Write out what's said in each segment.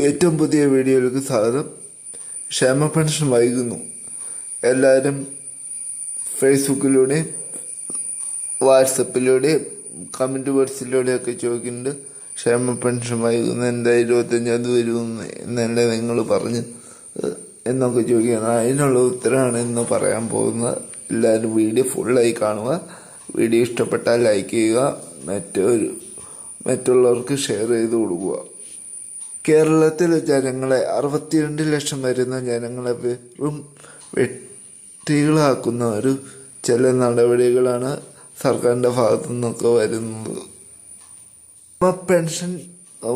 ഏറ്റവും പുതിയ വീഡിയോയിലേക്ക് സ്വാഗതം. ക്ഷേമ പെൻഷൻ വൈകുന്നു. എല്ലാവരും ഫേസ്ബുക്കിലൂടെയും വാട്സപ്പിലൂടെയും കമന്റ് ബോക്സിലൂടെയൊക്കെ ചോദിക്കുന്നുണ്ട് ക്ഷേമ പെൻഷൻ വൈകുന്നു എന്താ ഇരുപത്തഞ്ചാം തീയതി വരുമെന്ന് എന്നല്ലേ നിങ്ങൾ പറഞ്ഞ് എന്നൊക്കെ ചോദിക്കുകയാണ്. അതിനുള്ള ഉത്തരമാണ് ഇന്ന് പറയാൻ പോകുന്നത്. എല്ലാവരും വീഡിയോ ഫുള്ളായി കാണുക. വീഡിയോ ഇഷ്ടപ്പെട്ടാൽ ലൈക്ക് ചെയ്യുക. മറ്റൊരു മറ്റുള്ളവർക്ക് ഷെയർ ചെയ്ത് കൊടുക്കുക. കേരളത്തിലെ ജനങ്ങളെ അറുപത്തിരണ്ട് ലക്ഷം വരുന്ന ജനങ്ങളെ വെറും വെട്ടികളാക്കുന്ന ഒരു ചില നടപടികളാണ് സർക്കാരിന്റെ ഭാഗത്തു നിന്നൊക്കെ വരുന്നത് പെൻഷൻ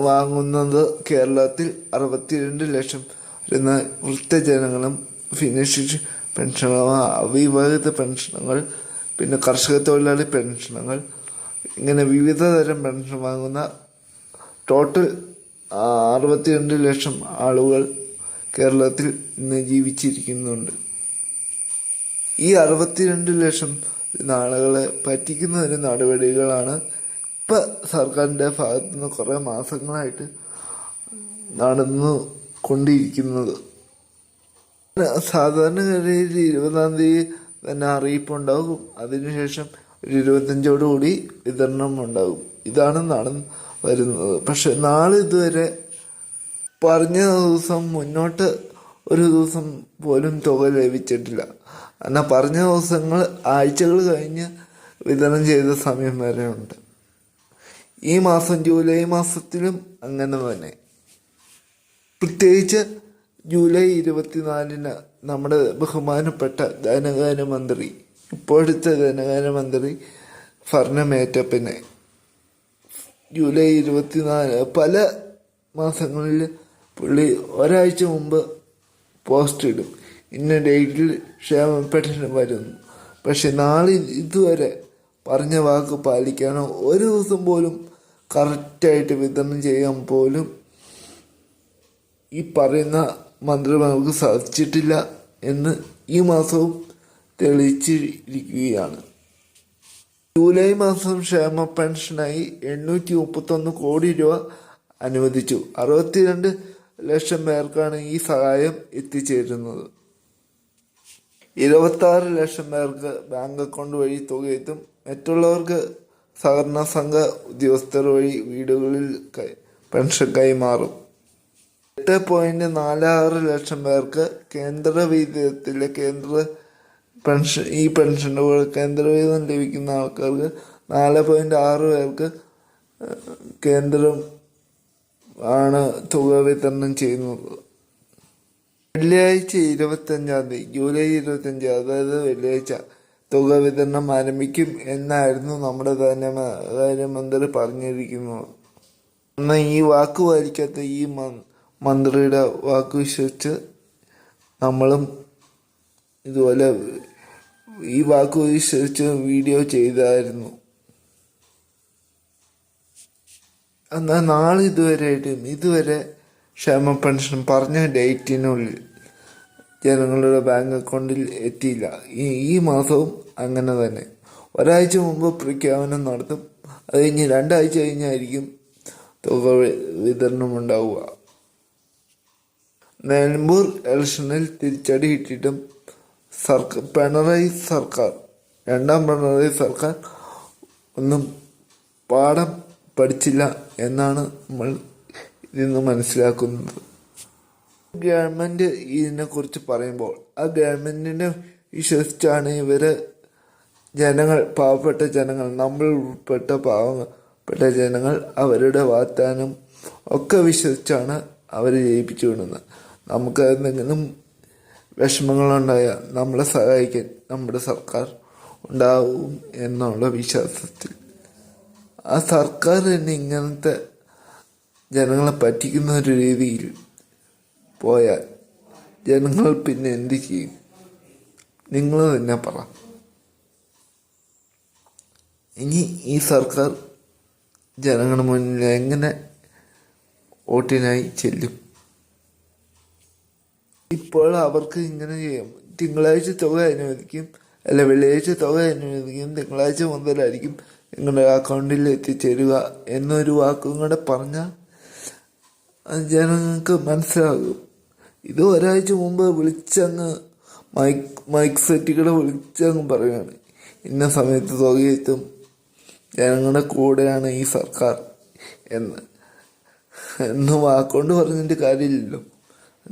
വാങ്ങുന്നത് കേരളത്തിൽ അറുപത്തിരണ്ട് ലക്ഷം വരുന്ന വൃദ്ധജനങ്ങളും ഭിന്നശേഷി പെൻഷനുകൾ അവിവാഹിത പെൻഷനുകൾ പിന്നെ കർഷക തൊഴിലാളി പെൻഷനുകൾ ഇങ്ങനെ വിവിധ തരം പെൻഷൻ വാങ്ങുന്ന ടോട്ടൽ അറുപത്തിരണ്ട് ലക്ഷം ആളുകൾ കേരളത്തിൽ ഇന്ന് ജീവിച്ചിരിക്കുന്നുണ്ട്. ഈ അറുപത്തിരണ്ട് ലക്ഷം ആളുകളെ പറ്റിക്കുന്ന നടപടികളാണ് ഇപ്പം സർക്കാരിന്റെ ഭാഗത്തു നിന്ന് കുറേ മാസങ്ങളായിട്ട് നടന്നു കൊണ്ടിരിക്കുന്നത്. സാധാരണഗതിയിൽ ഇരുപതാം തീയതി തന്നെ അറിയിപ്പുണ്ടാകും. അതിനുശേഷം ഒരു ഇരുപത്തഞ്ചോടുകൂടി വിതരണം ഉണ്ടാകും ഇതാണ് നടന്ന് വരുന്നത്. പക്ഷെ നാളെ ഇതുവരെ പറഞ്ഞ ദിവസം മുന്നോട്ട് ഒരു ദിവസം പോലും തുക ലഭിച്ചിട്ടില്ല. എന്നാൽ പറഞ്ഞ ദിവസങ്ങൾ ആഴ്ചകൾ കഴിഞ്ഞ് വിതരണം ചെയ്ത സമയം വരെ ഉണ്ട് ഈ മാസം ജൂലൈ മാസത്തിലും അങ്ങനെ തന്നെ. പ്രത്യേകിച്ച് ജൂലൈ ഇരുപത്തിനാലിന് നമ്മുടെ ബഹുമാനപ്പെട്ട ധനകാര്യമന്ത്രി ഇപ്പോഴത്തെ ധനകാര്യമന്ത്രി മന്ത്രി മേറ്റപ്പിനെ ജൂലൈ ഇരുപത്തിനാല് പല മാസങ്ങളിൽ പുള്ളി ഒരാഴ്ച മുമ്പ് പോസ്റ്റ് ഇടും. ഇന്ന ഡേറ്റിൽ ക്ഷേമ പെൻഷൻ വരുന്നു. പക്ഷെ നാളെ ഇതുവരെ പറഞ്ഞ വാക്ക് പാലിക്കാനോ ഒരു ദിവസം പോലും കറക്റ്റായിട്ട് വിതരണം ചെയ്യാൻ പോലും ഈ പറയുന്ന മന്ത്രിമാർക്ക് സാധിച്ചിട്ടില്ല എന്ന് ഈ മാസവും തെളിയിച്ചിരിക്കുകയാണ്. ജൂലൈ മാസം ക്ഷേമ പെൻഷനായി എണ്ണൂറ്റി മുപ്പത്തൊന്ന് കോടി രൂപ അനുവദിച്ചു. അറുപത്തിരണ്ട് ലക്ഷം പേർക്കാണ് ഈ സഹായം എത്തിച്ചേരുന്നത്. ഇരുപത്താറ് ലക്ഷം പേർക്ക് ബാങ്ക് അക്കൗണ്ട് വഴി തുക എത്തും മറ്റുള്ളവർക്ക് സഹകരണ സംഘ ഉദ്യോഗസ്ഥർ വഴി വീടുകളിൽ പെൻഷൻ കൈമാറും. എട്ട് പോയിന്റ് നാലാറ് ലക്ഷം പേർക്ക് കേന്ദ്ര വിഹിതത്തിലെ കേന്ദ്ര പെൻഷൻ ഈ പെൻഷന്റെ കൂടെ കേന്ദ്രവിഹിതം ലഭിക്കുന്ന ആൾക്കാർക്ക് നാല് പോയിന്റ് ആറ് പേർക്ക് കേന്ദ്രം ആണ് തുക വിതരണം ചെയ്യുന്നത്. വെള്ളിയാഴ്ച ഇരുപത്തഞ്ചാം തീയതി ജൂലൈ ഇരുപത്തഞ്ച് അതായത് വെള്ളിയാഴ്ച തുക വിതരണം ആരംഭിക്കും എന്നായിരുന്നു നമ്മുടെ ധനകാര്യമന്ത്രി പറഞ്ഞിരിക്കുന്നത്. എന്നാൽ ഈ വാക്ക് പാലിക്കാത്ത ഈ മന്ത്രിയുടെ വാക്ക് വിശ്വസിച്ച് നമ്മളും ഇതുപോലെ ഈ വാക്ക് വിശ്വസിച്ച് വീഡിയോ ചെയ്തായിരുന്നു. എന്നാൽ നാളെ ഇതുവരെയായിട്ടും ഇതുവരെ ക്ഷേമ പെൻഷൻ പറഞ്ഞ ഡേറ്റിനുള്ളിൽ ജനങ്ങളുടെ ബാങ്ക് അക്കൗണ്ടിൽ എത്തിയില്ല. ഈ ഈ മാസവും അങ്ങനെ തന്നെ. ഒരാഴ്ച മുമ്പ് പ്രഖ്യാപനം നടത്തും. അത് കഴിഞ്ഞ് രണ്ടാഴ്ച കഴിഞ്ഞായിരിക്കും തുക വിതരണം ഉണ്ടാവുക. നിലമ്പൂർ ഇലക്ഷനിൽ തിരിച്ചടി കിട്ടിയിട്ടും സർക്കാർ പിണറായി സർക്കാർ രണ്ടാം പിണറായി സർക്കാർ ഒന്നും പാഠം പഠിച്ചില്ല എന്നാണ് നമ്മൾ ഇതിന്ന് മനസ്സിലാക്കുന്നത്. ഗവൺമെന്റ് ഇതിനെക്കുറിച്ച് പറയുമ്പോൾ ആ ഗവൺമെന്റിനെ വിശ്വസിച്ചാണ് ഇവർ ജനങ്ങൾ പാവപ്പെട്ട ജനങ്ങൾ നമ്മൾ ഉൾപ്പെട്ട പാവപ്പെട്ട ജനങ്ങൾ അവരുടെ വാഗ്ദാനം ഒക്കെ വിശ്വസിച്ചാണ് അവർ ജയിപ്പിച്ചു വിടുന്നത്. നമുക്ക് എന്തെങ്കിലും വിഷമങ്ങളുണ്ടായാൽ നമ്മളെ സഹായിക്കാൻ നമ്മുടെ സർക്കാർ ഉണ്ടാവും എന്നുള്ള വിശ്വാസത്തിൽ. ആ സർക്കാർ തന്നെ ഇങ്ങനത്തെ ജനങ്ങളെ പറ്റിക്കുന്ന ഒരു രീതിയിൽ പോയാൽ ജനങ്ങൾ പിന്നെ എന്ത് ചെയ്യും? നിങ്ങൾ തന്നെ പറ. ഇനി ഈ സർക്കാർ ജനങ്ങളുടെ മുന്നിൽ എങ്ങനെ വോട്ടിനായി ചെല്ലും? ഇപ്പോൾ അവർക്ക് ഇങ്ങനെ ചെയ്യാം. തിങ്കളാഴ്ച തുക അനുവദിക്കും അല്ല വെള്ളിയാഴ്ച തുക അനുവദിക്കും തിങ്കളാഴ്ച മുതലായിരിക്കും നിങ്ങളുടെ അക്കൗണ്ടിൽ എത്തിച്ചേരുക എന്നൊരു വാക്കും കൂടെ പറഞ്ഞാൽ ജനങ്ങൾക്ക് മനസ്സിലാകും. ഇത് ഒരാഴ്ച മുമ്പ് വിളിച്ചങ്ങ് മൈക്ക് മൈക്ക് സെറ്റുകളെ വിളിച്ചങ്ങ് പറയുകയാണ് ഇന്ന സമയത്ത് തുകയെത്തും ജനങ്ങളുടെ കൂടെയാണ് ഈ സർക്കാർ എന്ന്. എന്ന് വാക്കുകൊണ്ട് പറഞ്ഞിട്ട് കാര്യമില്ലല്ലോ.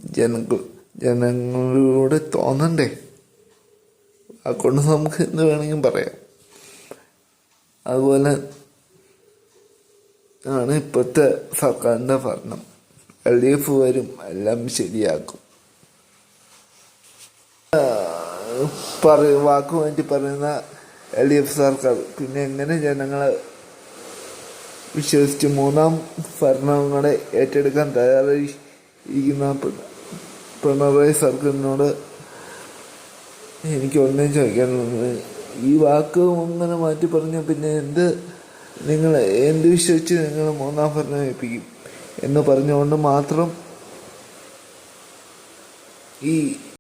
ജനങ്ങൾ ജനങ്ങളോട് തോന്നണ്ടേ? അതുകൊണ്ട് നമുക്ക് എന്ത് വേണമെങ്കിലും പറയാം. അതുപോലെ ആണ് ഇപ്പോഴത്തെ സർക്കാരിന്റെ ഭരണം. എൽ ഡി എഫ് വരും എല്ലാം ശരിയാക്കും. പറയും വാക്ക് വേണ്ടി പറയുന്ന എൽ ഡി എഫ് സർക്കാർ പിന്നെ എങ്ങനെ ജനങ്ങളെ വിശ്വസിച്ച് മൂന്നാം ഭരണങ്ങളെ ഏറ്റെടുക്കാൻ തയ്യാറായി ഇരിക്കുന്ന പിണറായി സർക്കാരിനോട് എനിക്ക് ഒന്നേ ചോദിക്കാനുള്ളത് ഈ വാക്ക് ഇങ്ങനെ മാറ്റി പറഞ്ഞ പിന്നെ എന്ത്? നിങ്ങൾ എന്ത് വിശ്വസിച്ച് നിങ്ങൾ മൂന്നാം ഭരണം ഏൽപ്പിക്കും എന്ന് പറഞ്ഞുകൊണ്ട് മാത്രം ഈ